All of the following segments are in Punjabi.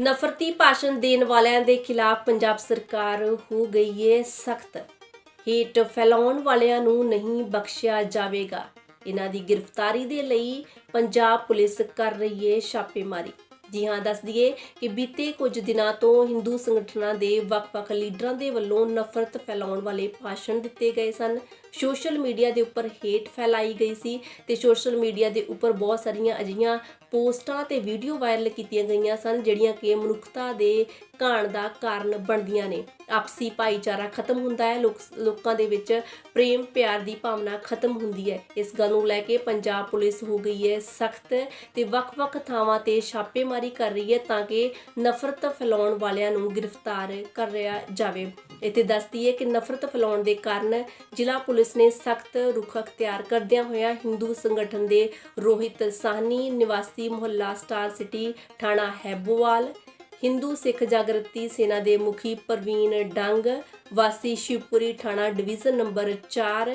ਨਫ਼ਰਤੀ ਭਾਸ਼ਣ ਦੇਣ ਵਾਲਿਆਂ ਦੇ ਖਿਲਾਫ ਪੰਜਾਬ ਸਰਕਾਰ ਹੋ ਗਈ ਹੈ ਸਖਤ। ਹੇਟ ਫੈਲਾਉਣ ਵਾਲਿਆਂ ਨੂੰ ਨਹੀਂ ਬਖਸ਼ਿਆ ਜਾਵੇਗਾ। ਇਹਨਾਂ ਦੀ ਗ੍ਰਿਫਤਾਰੀ ਦੇ ਲਈ ਪੰਜਾਬ ਪੁਲਿਸ ਕਰ ਰਹੀ ਹੈ ਛਾਪੇਮਾਰੀ। ਜੀ ਹਾਂ, ਦੱਸ ਦਈਏ ਕਿ ਬੀਤੇ ਕੁਝ ਦਿਨਾਂ ਤੋਂ ਹਿੰਦੂ ਸੰਗਠਨਾਂ ਦੇ ਵੱਖ-ਵੱਖ ਲੀਡਰਾਂ ਦੇ ਵੱਲੋਂ ਨਫ਼ਰਤ ਫੈਲਾਉਣ ਵਾਲੇ ਭਾਸ਼ਣ ਦਿੱਤੇ ਗਏ ਸਨ। ਸੋਸ਼ਲ ਮੀਡੀਆ ਦੇ ਉੱਪਰ ਹੇਟ ਫੈਲਾਈ ਗਈ ਸੀ ਤੇ ਸੋਸ਼ਲ ਮੀਡੀਆ ਦੇ ਉੱਪਰ ਬਹੁਤ ਸਾਰੀਆਂ ਅਜਿਹੀਆਂ ਪੋਸਟਾਂ ਤੇ ਵੀਡੀਓ ਵਾਇਰਲ ਕੀਤੀਆਂ ਗਈਆਂ ਸਨ, ਜਿਹੜੀਆਂ ਕਿ ਮਨੁੱਖਤਾ ਦੇ ਘਾਣ ਦਾ ਕਾਰਨ ਬਣਦੀਆਂ ਨੇ। ਆਪਸੀ ਭਾਈਚਾਰਾ ਖਤਮ ਹੁੰਦਾ ਹੈ, ਲੋਕ, ਲੋਕਾਂ ਦੇ ਵਿੱਚ ਪ੍ਰੇਮ ਪਿਆਰ ਦੀ ਭਾਵਨਾ ਖਤਮ ਹੁੰਦੀ ਹੈ। ਇਸ ਗੱਲ ਨੂੰ ਲੈ ਕੇ ਪੰਜਾਬ ਪੁਲਿਸ ਹੋ ਗਈ ਹੈ ਸਖਤ ਤੇ ਵੱਖ-ਵੱਖ ਥਾਵਾਂ ਤੇ ਛਾਪੇਮਾਰੀ ਕਰ ਰਹੀ ਹੈ ਤਾਂ ਕਿ ਨਫ਼ਰਤ ਫੈਲਾਉਣ ਵਾਲਿਆਂ ਨੂੰ ਗ੍ਰਿਫਤਾਰ ਕਰ ਜਾਵੇ। ਇੱਥੇ ਦੱਸਦੀ ਹੈ ਕਿ ਨਫ਼ਰਤ ਫੈਲਾਉਣ ਦੇ ਕਾਰਨ ਜ਼ਿਲ੍ਹਾ ਪੁਲਿਸ ਨੇ ਸਖਤ ਰੁਖ ਅਖਤਿਆਰ ਕਰਦਿਆਂ ਹੋਇਆ ਹਿੰਦੂ ਸੰਗਠਨ ਦੇ ਰੋਹਿਤ ਸਾਹਨੀ, ਨਿਵਾਸੀ ਮੁਹੱਲਾ ਸਟਾਰ ਸਿਟੀ, ਥਾਣਾ ਹੈਬੋਵਾਲ, ਹਿੰਦੂ ਸਿੱਖ ਜਾਗਰਤੀ ਸੇਨਾ ਦੇ ਮੁਖੀ ਪ੍ਰਵੀਨ ਡੰਗ, ਵਾਸੀ ਸ਼ਿਵਪੁਰੀ ਥਾਣਾ ਡਿਵੀਜ਼ਨ ਨੰਬਰ 4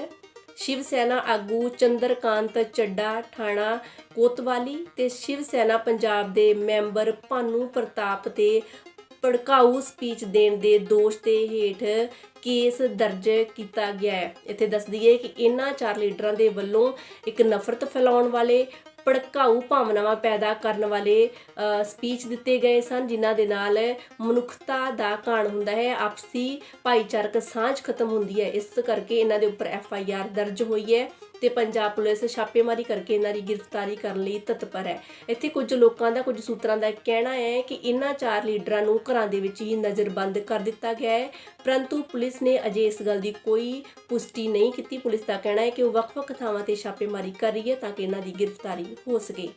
ਸ਼ਿਵ ਸੈਨਾ ਆਗੂ ਚੰਦਰਕਾਂਤ ਚੱਡਾ ਥਾਣਾ ਕੋਤਵਾਲੀ ਤੇ ਸ਼ਿਵ ਸੈਨਾ ਪੰਜਾਬ ਦੇ ਮੈਂਬਰ ਭਾਨੂ ਪ੍ਰਤਾਪ ਤੇ ਭੜਕਾਊ ਸਪੀਚ ਦੇਣ ਦੇ ਦੋਸ਼ ਦੇ ਹੇਠ ਕੇਸ ਦਰਜ ਕੀਤਾ ਗਿਆ ਹੈ। ਇੱਥੇ ਦੱਸ ਦਈਏ ਕਿ ਇਹਨਾਂ ਚਾਰ ਲੀਡਰਾਂ ਦੇ ਵੱਲੋਂ ਇੱਕ ਨਫ਼ਰਤ ਫੈਲਾਉਣ ਵਾਲੇ ਭੜਕਾਊ ਭਾਵਨਾਵਾਂ ਪੈਦਾ ਕਰਨ ਵਾਲੇ ਸਪੀਚ ਦਿੱਤੇ ਗਏ ਸਨ, ਜਿਨ੍ਹਾਂ ਦੇ ਨਾਲ ਮਨੁੱਖਤਾ ਦਾ ਘਾਣ ਹੁੰਦਾ ਹੈ, ਆਪਸੀ ਭਾਈਚਾਰਕ ਸਾਂਝ ਖਤਮ ਹੁੰਦੀ ਹੈ। ਇਸ ਕਰਕੇ ਇਹਨਾਂ ਦੇ ਉੱਪਰ ਐਫ ਆਈ ਆਰ ਦਰਜ ਹੋਈ ਹੈ। ਤੇ ਪੰਜਾਬ ਪੁਲਿਸ ਛਾਪੇਮਾਰੀ ਕਰਕੇ ਇਹਨਾਂ ਦੀ ਗ੍ਰਿਫਤਾਰੀ ਕਰਨ ਲਈ ਤਤਪਰ ਹੈ। ਇੱਥੇ ਕੁਝ ਲੋਕਾਂ ਦਾ, ਕੁਝ ਸੂਤਰਾਂ ਦਾ ਕਹਿਣਾ ਹੈ ਕਿ ਇਹਨਾਂ ਚਾਰ ਲੀਡਰਾਂ ਨੂੰ ਘਰਾਂ ਦੇ ਵਿੱਚ ਹੀ ਨਜ਼ਰਬੰਦ ਕਰ ਦਿੱਤਾ ਗਿਆ ਹੈ। ਪਰੰਤੂ ਪੁਲਿਸ ਨੇ ਅਜੇ ਇਸ ਗੱਲ ਦੀ ਕੋਈ ਪੁਸ਼ਟੀ ਨਹੀਂ ਕੀਤੀ। ਪੁਲਿਸ ਦਾ ਕਹਿਣਾ ਹੈ ਕਿ ਉਹ ਵੱਖ-ਵੱਖ ਥਾਵਾਂ ਤੇ ਛਾਪੇਮਾਰੀ ਕਰ ਰਹੀ ਹੈ ਤਾਂ ਕਿ ਇਹਨਾਂ ਦੀ ਗ੍ਰਿਫਤਾਰੀ ਹੋ ਸਕੇ।